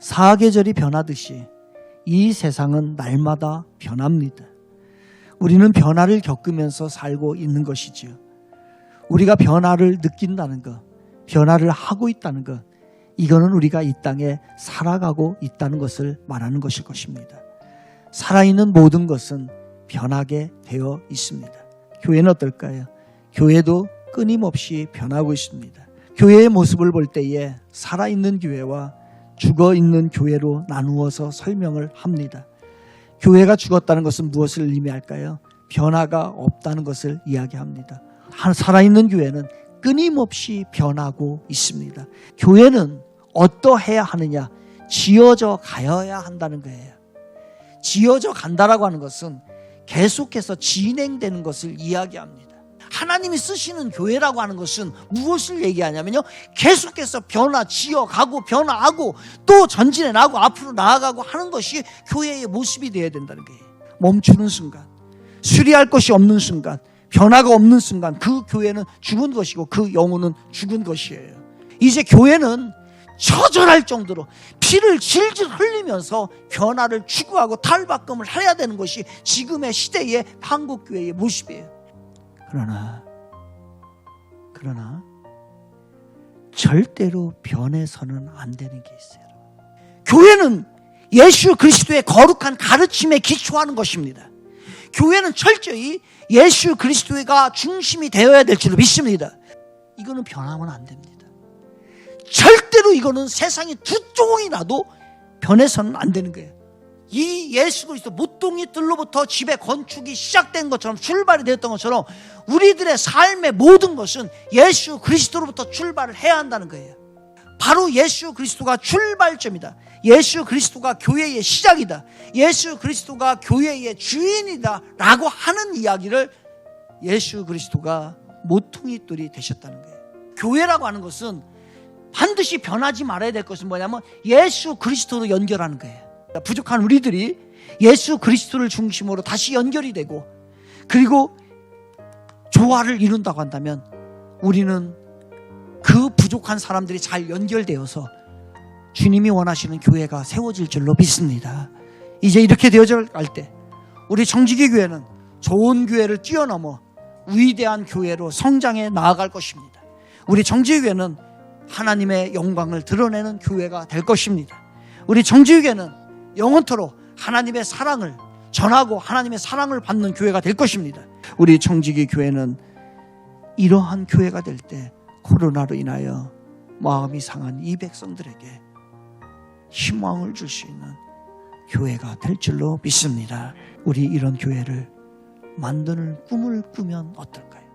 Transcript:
사계절이 변하듯이 이 세상은 날마다 변합니다. 우리는 변화를 겪으면서 살고 있는 것이지요. 우리가 변화를 느낀다는 것, 변화를 하고 있다는 것, 이거는 우리가 이 땅에 살아가고 있다는 것을 말하는 것일 것입니다. 살아있는 모든 것은 변하게 되어 있습니다. 교회는 어떨까요? 교회도 끊임없이 변하고 있습니다. 교회의 모습을 볼 때에 살아있는 교회와 죽어 있는 교회로 나누어서 설명을 합니다. 교회가 죽었다는 것은 무엇을 의미할까요? 변화가 없다는 것을 이야기합니다. 한 살아있는 교회는 끊임없이 변하고 있습니다. 교회는 어떠해야 하느냐? 지어져 가야 한다는 거예요. 지어져 간다라고 하는 것은 계속해서 진행되는 것을 이야기합니다. 하나님이 쓰시는 교회라고 하는 것은 무엇을 얘기하냐면요. 계속해서 변화, 지어가고 변화하고 또 전진해 나가고 앞으로 나아가고 하는 것이 교회의 모습이 되어야 된다는 거예요. 멈추는 순간, 수리할 것이 없는 순간, 변화가 없는 순간 그 교회는 죽은 것이고 그 영혼은 죽은 것이에요. 이제 교회는 처절할 정도로 피를 질질 흘리면서 변화를 추구하고 탈바꿈을 해야 되는 것이 지금의 시대의 한국 교회의 모습이에요. 그러나 그러나 절대로 변해서는 안 되는 게 있어요. 교회는 예수 그리스도의 거룩한 가르침에 기초하는 것입니다. 교회는 철저히 예수 그리스도가 중심이 되어야 될 줄로 믿습니다. 이거는 변하면 안 됩니다. 절대로 이거는 세상에 두 조각이라도 변해서는 안 되는 거예요. 이 예수 그리스도 못동이 뜰로부터 집의 건축이 시작된 것처럼 출발이 되었던 것처럼 우리들의 삶의 모든 것은 예수 그리스도로부터 출발을 해야 한다는 거예요. 바로 예수 그리스도가 출발점이다. 예수 그리스도가 교회의 시작이다. 예수 그리스도가 교회의 주인이다. 라고 하는 이야기를 예수 그리스도가 모퉁이 돌이 되셨다는 거예요. 교회라고 하는 것은 반드시 변하지 말아야 될 것은 뭐냐면 예수 그리스도로 연결하는 거예요. 부족한 우리들이 예수 그리스도를 중심으로 다시 연결이 되고 그리고 조화를 이룬다고 한다면 우리는 그 부족한 사람들이 잘 연결되어서 주님이 원하시는 교회가 세워질 줄로 믿습니다. 이제 이렇게 되어져 갈때 우리 정직의 교회는 좋은 교회를 뛰어넘어 위대한 교회로 성장해 나아갈 것입니다. 우리 정직의 교회는 하나님의 영광을 드러내는 교회가 될 것입니다. 우리 정직의 교회는 영원토록 하나님의 사랑을 전하고 하나님의 사랑을 받는 교회가 될 것입니다. 우리 정직의 교회는 이러한 교회가 될 때 코로나로 인하여 마음이 상한 이 백성들에게 희망을 줄 수 있는 교회가 될 줄로 믿습니다. 우리 이런 교회를 만드는 꿈을 꾸면 어떨까요?